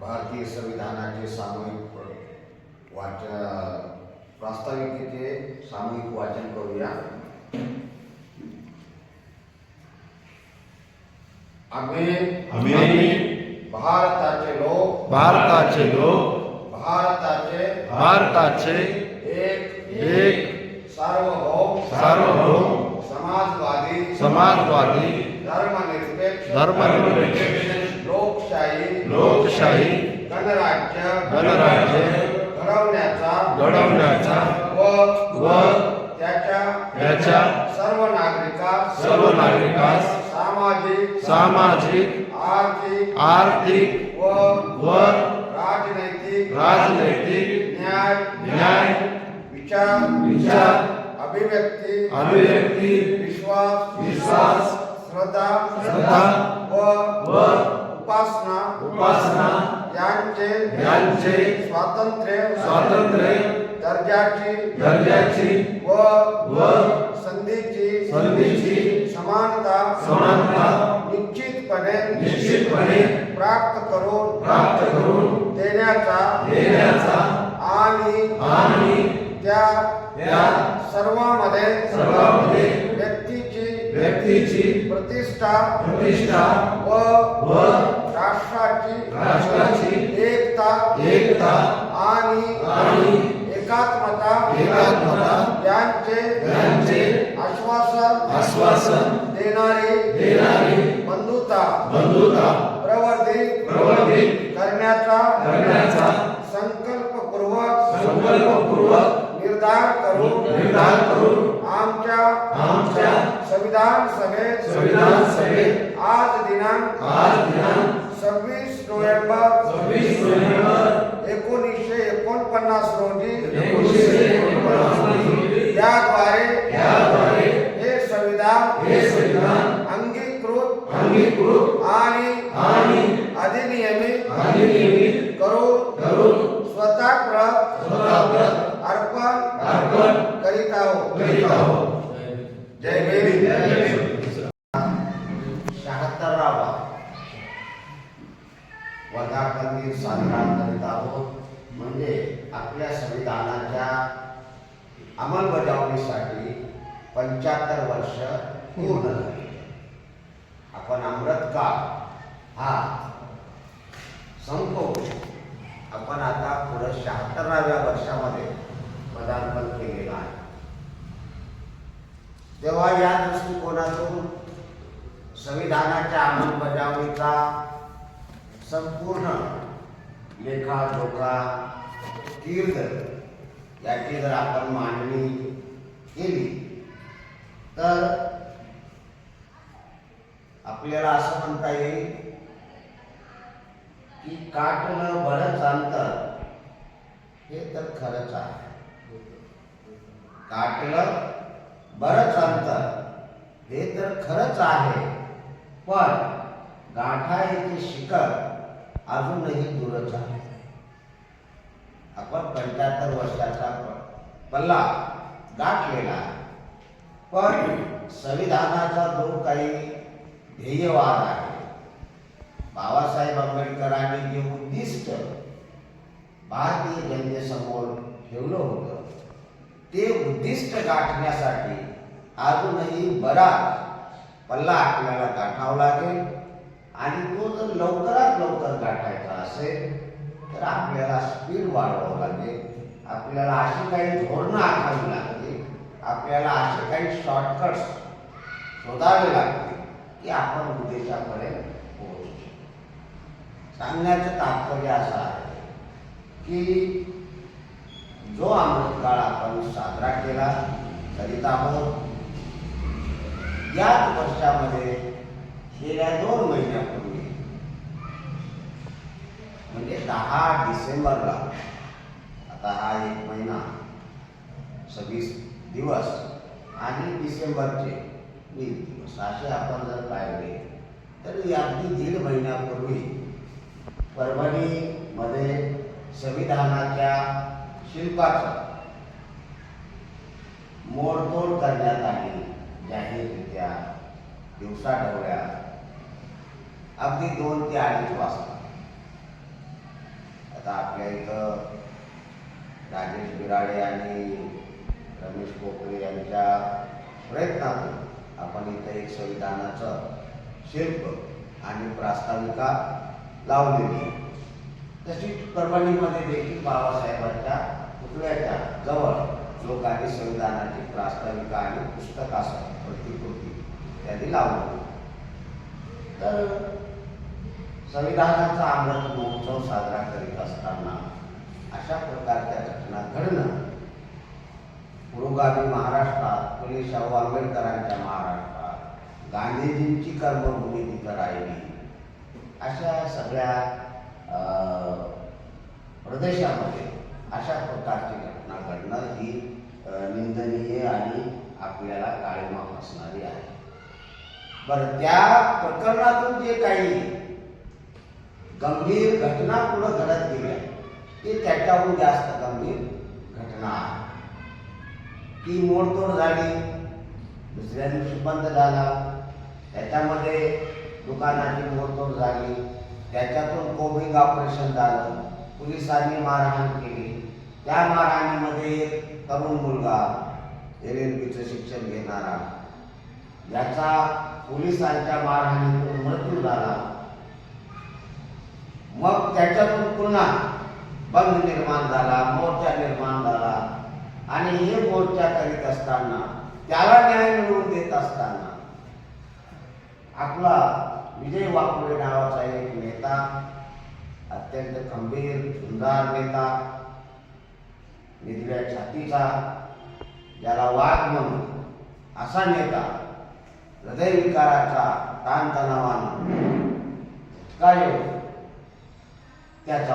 भारतीय संविधानाचे सामूहिक वाचन प्रास्ताविकेचे सामूहिक वाचन करूया. आम्ही आम्ही भारताचे लोक भारताचे लोक भारताचे भारताचे एक एक सार्वभौम सार्वभौम समाजवादी समाजवादी धर्मनिरपेक्ष धर्मनिरपेक्ष लोकशाही लोकशाही गणराज्य गणराज्य घडवण्याचा घडवण्याचा व व त्याच्या त्याच्या सर्व नागरिकास सर्व नागरिकास सामाजिक सामाजिक आर्थिक आर्थिक व व राजनैतिक राजनैतिक न्याय न्याय विचार विचार अभिव्यक्ती अभिव्यक्ती विश्वास विश्वास श्रद्धा श्रद्धा व व उपासना उपासना यांचे यांचे स्वातंत्र्य स्वातंत्र्य दर्जाची दर्जाची व व संधीची संधीची समानता समानता निश्चितपणे निश्चितपणे प्राप्त करून प्राप्त करून देण्याचा देण्याचा आणि आणि त्या त्या सर्वांमध्ये सर्वांमध्ये व्यक्तीची व्यक्तीची प्रतिष्ठा प्रतिष्ठा व व राष्ट्राची राष्ट्राची एकता एकता आणि आणि एकात्मता एकात्मता यांचे यांचे आश्वासन आश्वासन देणारी देणारी बंधुता बंधुता प्रवर्धित प्रवर्धित करण्याचा करण्याचा संकल्पपूर्वक संकल्पपूर्वक निर्धार करून निर्धार करून आमच्या आमच्या संविधान सभेत संविधान सभेत आज दिनांक आज दिनांक सव्वीस नोव्हेंबर एकोणीसशे एकोणपन्नास रोजी याद्वारे हे संविधान अंगीकृत अंगीकृत आणि अधिनियमित करून स्वतः स्वतःप्रत अर्पण अर्पण करीत आहोत करीत आहोत जय भीम शहात्तरावा वर्धापन दिन साजरा करीत आहोत म्हणजे आपल्या संविधानाच्या अंमलबजावणीसाठी पंच्याहत्तर वर्ष पूर्ण झाली आपण अमृतकाळ हा संपवू आपण आता पुढे शहात्तराव्या वर्षामध्ये पदार्पण केलेलं आहे. तेव्हा या दृष्टिकोनातून संविधानाच्या अंमलबजावणीचा संपूर्ण लेखा जोखा कीर्द याची जर आपण मांडणी केली तर आपल्याला असं म्हणता येईल की काटलं बरंच अंतर हे तर खरंच आहे. काटलं बरंच अंतर हे तर खरंच आहे. पण गाठायचे शिखर अजूनही दूरच आहे आपण पंच्याहत्तर वर्षाचा पल्ला गाठलेला पण संविधानाचा जो काही ध्येयवाद आहे बाबासाहेब आंबेडकरांनी जे उद्दिष्ट भारतीय जनतेसमोर ठेवलं होतं ते उद्दिष्ट गाठण्यासाठी अजूनही बराच पल्ला आपल्याला गाठावा लागेल आणि तो जर लवकरात लवकर गाठायचा असेल तर आपल्याला स्पीड वाढवावं लागेल. आपल्याला अशी काही धोरणं आखावी लागतील आपल्याला असे काही शॉर्टकट्स शोधावे लागतील की आपण उद्देशापर्यंत पोहोचू. सांगण्याचं तात्पर्य असं आहे की जो अमृतकाळ आपण साजरा केला करीत आहोत याच वर्षामध्ये गेल्या दोन महिन्यापूर्वी म्हणजे दहा डिसेंबरला आता हा एक महिना सव्वीस दिवस आणि डिसेंबरचे वीस दिवस असे आपण जर पाहिले तर अगदी दीड महिन्यापूर्वी परभणीमध्ये संविधानाच्या शिल्पाचा मोडतोड करण्यात आली. जाहीररित्या दिवसाढवळ्या अगदी दोन ते अडीच वाजता. आता आपल्या इथं राजेश बिराडे आणि रमेश पोखरे यांच्या प्रयत्नातून आपण इथं एक संविधानाचं शिल्प आणि प्रास्ताविका लावलेली आहे. तशीच परभणीमध्ये देखील बाबासाहेबांच्या पुतळ्याच्या जवळ लोकांनी संविधानाची प्रास्ताविका आणि पुस्तकासह प्रतिकृती त्यांनी लावली तर संविधानाचा अमृत महोत्सव साजरा करीत असताना अशा प्रकारच्या घटना घडणं पुरोगामी महाराष्ट्रात फुले शाहू आंबेडकरांच्या महाराष्ट्रात गांधीजींची कर्मभूमी तिथं राहिली अशा सगळ्या प्रदेशामध्ये अशा प्रकारची घटना घडणं ही निंदनीय आणि आपल्याला काळीमा असणारी आहे. बरं त्या प्रकरणातून जे काही गंभीर घटना पुढे घडत गेल्या ते त्याच्याहून जास्त गंभीर घटना आहे. ती मोडतोड झाली दुसऱ्या दिवशी बंद झाला. त्याच्यामध्ये दुकानाची मोडतोड झाली. त्याच्यातून कोबिंग ऑपरेशन झालं. पोलिसांनी मारहाण केली. त्या मारहाणीमध्ये एक तरुण मुलगा एल एल शिक्षण घेणारा याचा पोलिसांच्या मारहाणीतून मृत्यू झाला. मग त्याच्यातून पुन्हा बंद निर्माण झाला मोर्चा निर्माण झाला. आणि हे मोर्चा करीत असताना त्याला न्याय मिळवून देत असताना आपला विजय वाकुळे नावाचा एक नेता अत्यंत खंबीर सुंदर नेता निधड्या छातीचा ज्याला वाघ म्हणून असा नेता हृदयविकाराचा ताणतणावानं काय त्याचा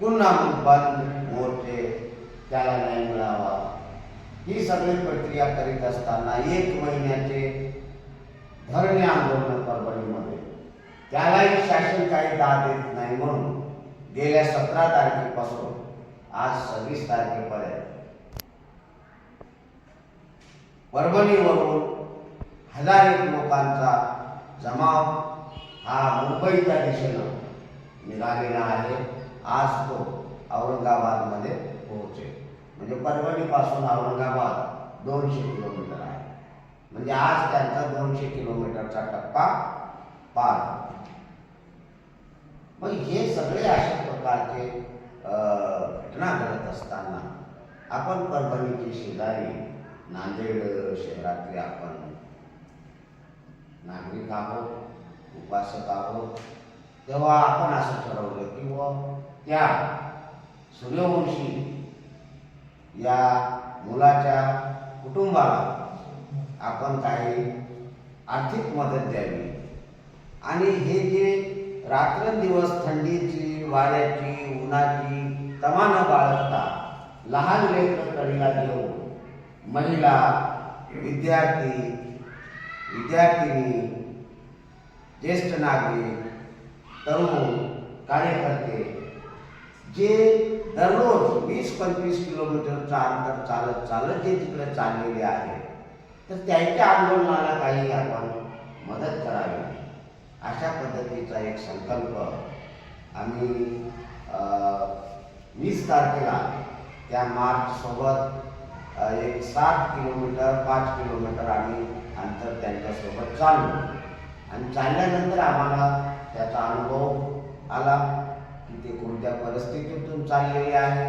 पुन्हा बंद मोर्चे त्याला न्याय मिळावा. ही सगळी प्रक्रिया करीत असताना एक महिन्याचे धरणे आंदोलन परभणीमध्ये. त्यालाही शासन काही दाद देत नाही म्हणून गेल्या सतरा तारखेपासून आज सव्वीस तारखेपर्यंत परभणीवरून हजार एक लोकांचा जमाव हा मुंबईच्या दिशेनं निघालेला आहे. आज तो औरंगाबादमध्ये पोहोचेल. म्हणजे परभणीपासून औरंगाबाद दोनशे किलोमीटर आहे. म्हणजे आज त्यांचा दोनशे किलोमीटरचा टप्पा पार मग हे सगळे अशा प्रकारचे घटना घडत असताना आपण परभणीचे शेजारी नांदेड शहरातले आपण नागरिक आहोत उपासक आहोत. तेव्हा आपण असं ठरवलं की व त्या सूर्यवंशी या मुलाच्या कुटुंबाला आपण काही आर्थिक मदत द्यावी. आणि हे जे रात्रंदिवस थंडीची वाऱ्याची उन्हाची तमानं बाळगता लहान लेकर कडेला घेऊन महिला विद्यार्थी विद्यार्थिनी ज्येष्ठ नागरिक तरुण कार्यकर्ते जे दररोज वीस पंचवीस किलोमीटरचं अंतर चालत चालत जे तिकडे चाललेले आहे तर त्यांच्या आंदोलनाला काही आपण मदत करावी. अशा पद्धतीचा एक संकल्प आम्ही वीस तारखेला त्या मार्चसोबत एक सात किलोमीटर पाच किलोमीटर आम्ही अंतर त्यांच्यासोबत चाललो. आणि चालल्यानंतर आम्हाला त्याचा अनुभव आला. ते कोणत्या परिस्थितीतून चाललेले आहे?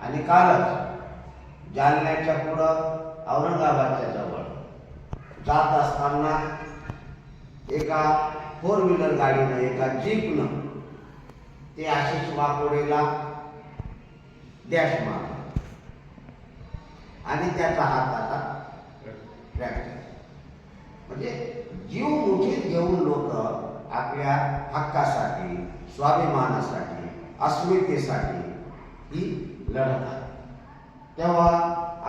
आणि कालच जालन्याच्या पुढं औरंगाबादच्या जवळ जात असताना एका फोर व्हीलर गाडीनं एका जीपनं ते आशिष वाकोडेला डॅश मारला. आणि त्याचा हात आता फ्रॅक्चर म्हणजे जीव मुठीत घेऊन लोक आपल्या हक्कासाठी स्वाभिमानासाठी अस्मितेसाठी ही लढत आहे. तेव्हा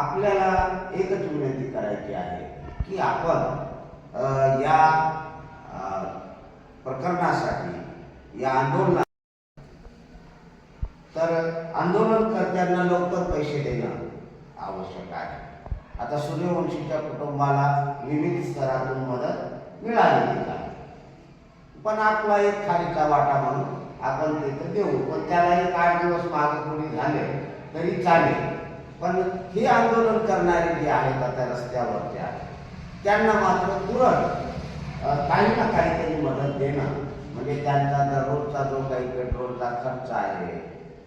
आपल्याला एकच विनंती करायची आहे की आपण या प्रकरणासाठी या आंदोलना तर आंदोलनकर्त्यांना लवकर पैसे देणं आवश्यक आहे. आता सूर्यवंशीच्या कुटुंबाला विविध स्तरातून मदत मिळालेली आहे. पण आपला एक खालीचा वाटा म्हणून आपण तिथं देऊ. पण त्याला एक आठ दिवस मागे कोणी झाले तरी चालेल. पण हे आंदोलन करणारे जे आहेत आता रस्त्यावरचे आहेत त्यांना मात्र तुरंत काही ना काहीतरी मदत देणं. म्हणजे त्यांचा दररोजचा जो काही पेट्रोलचा खर्च आहे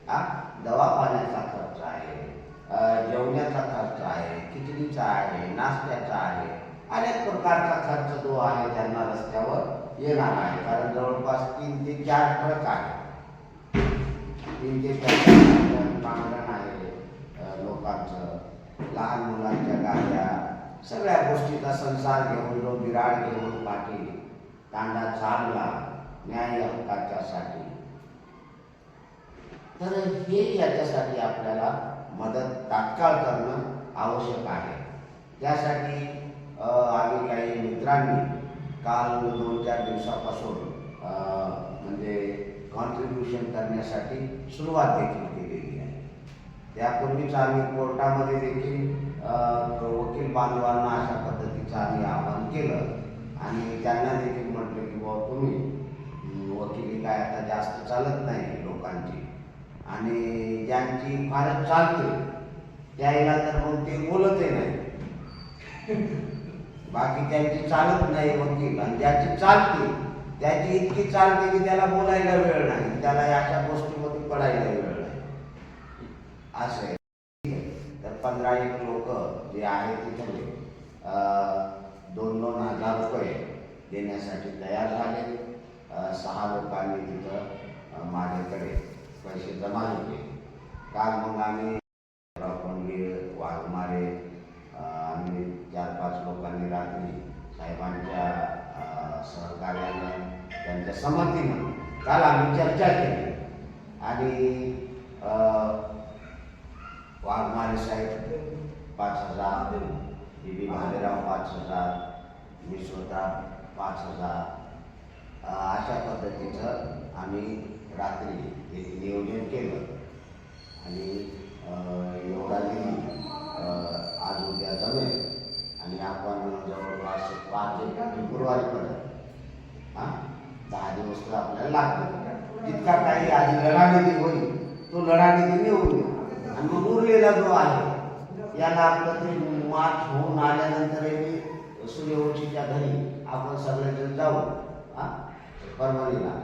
हा दवापाण्याचा खर्च आहे जेवण्याचा खर्च आहे खिचडीचा आहे नाश्त्याचा आहे अनेक प्रकारचा खर्च जो आहे त्यांना रस्त्यावर येणार आहे. कारण जवळपास तीन ते चार ट्रक आहे तीन ते चार पांघरण आहे लोकांचं लहान मुलांच्या गाड्या सगळ्या गोष्टीचा संसार घेऊन जो बिराड घेऊन पाठी तांडा चालला न्याय हक्काच्यासाठी तर हे याच्यासाठी आपल्याला मदत तात्काळ करणं आवश्यक आहे. त्यासाठी आम्ही काही मित्रांनी काल दोन चार दिवसापासून म्हणजे कॉन्ट्रीब्युशन करण्यासाठी सुरुवात देखील केलेली आहे. त्यापूर्वीच आम्ही कोर्टामध्ये देखील वकील बांधवांना अशा पद्धतीचं आम्ही आवाहन केलं आणि त्यांना देखील म्हटलं की बाबा तुम्ही वकिली काय आता जास्त चालत नाही लोकांची आणि ज्यांची फारच चालते त्याला तर मग ते बोलतही नाही. बाकी त्यांची चालत नाही वकील आणि ज्याची चालते त्याची इतकी चालते की त्याला बोलायला वेळ नाही. त्याला अशा गोष्टीमध्ये पडायला वेळ नाही. असं आहे. तर पंधरा एक लोक जे आहेत तिथले दोन दोन हजार रुपये देण्यासाठी तयार झाले सहा लोकांनी तिथं माझ्याकडे पैसे जमा होते काल मग आम्ही वाघमारे आम्ही चार पाच लोकांनी रात्री साहेबांच्या सहकार्यानं त्यांच्या संमतीनं काल आम्ही चर्चा केली. आणि वाघमारे साहेब पाच हजार बी भालेराव पाच हजार मी स्वतः पाच हजार. अशा पद्धतीचं आम्ही रात्री एक नियोजन केलं. आणि एवढा निधी आज उद्या जमेल. आणि आपण जवळपास पाच एक फेब्रुवारीपर्यंत हां दहा दिवस तर आपल्याला लागतो जितका काही आधी लढानिधी होईल तो लढानिधी निवडून येईल आणि मग उरलेला जो आहे याला आपलं ते मार्च होऊन आल्यानंतरही सूर्यवंशीच्या घरी आपण सगळेजण जाऊ हा परभणीला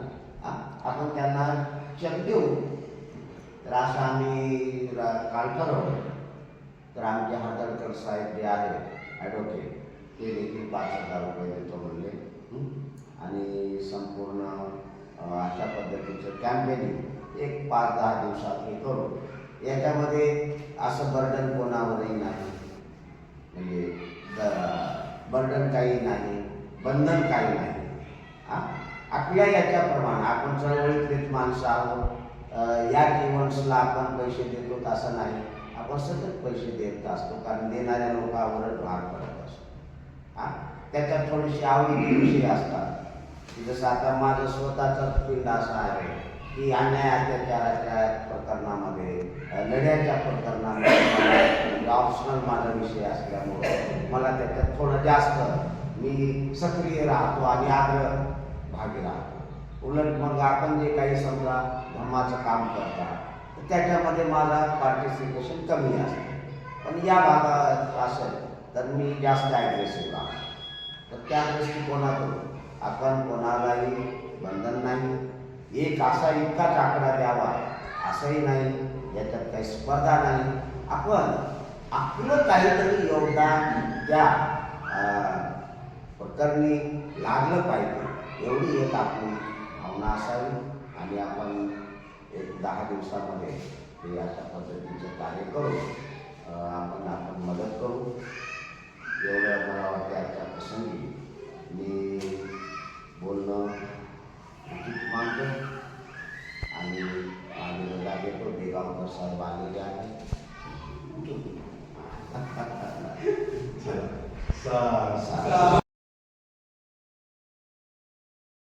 हां आपण त्यांना चेक देऊ तर असं आम्ही रा- काल ठरवलं तर आमचे हातळकर साहेब जे आहेत ॲडव्होकेट. ते देखील पाच हजार रुपये देतो म्हणले. आणि संपूर्ण अशा पद्धतीचं कॅम्पेनिंग एक पाच दहा दिवसात हे करू. याच्यामध्ये असं बर्डन कोणावरही नाही. म्हणजे बर्डन काही नाही बंधन काही नाही. आपल्या याच्याप्रमाणे आपण चळवळीतलेच माणसं आहोत. या इव्हेंट्सला आपण पैसे देतो असं नाही. आपण सतत पैसे देत असतो कारण देणाऱ्या लोकांवरच भाग पडत असतो. हा? त्याच्यात थोडीशी आवडीचे विषय असतात. की जसं आता माझं स्वतःचा पिंड असा आहे की अन्याय अत्याचाराच्या प्रकरणामध्ये लढ्याच्या प्रकरणामध्ये ऑप्शनल माझा विषय असल्यामुळे मला त्याच्यात थोडं जास्त मी सक्रिय राहतो आणि आग्रह भागी राहतो. उलट मग आपण जे काही समजा धर्माचं काम करतात त्याच्यामध्ये माझा पार्टिसिपेशन कमी असतं पण या भागात असेल तर मी जास्त ॲग्रेसिव्ह राहतो तर त्या दृष्टिकोनातून आपण कोणालाही बंधन नाही एक असा इतकाच आकडा द्यावा असंही नाही याच्यात काही स्पर्धा नाही. आपण आपलं काहीतरी योगदान त्या प्रकरणी लागलं पाहिजे एवढी एक आपली भावना असावी आणि आपण दहा दिवसामध्ये हे अशा पद्धतीचं कार्य करू. आपण आपण मदत करू. एवढं मला वाटतं आजच्या प्रसंगी मी बोलणं उचित मानतो. आणि माझे लागेल बेगावकर साहेब आलेले आहेत सा- सा-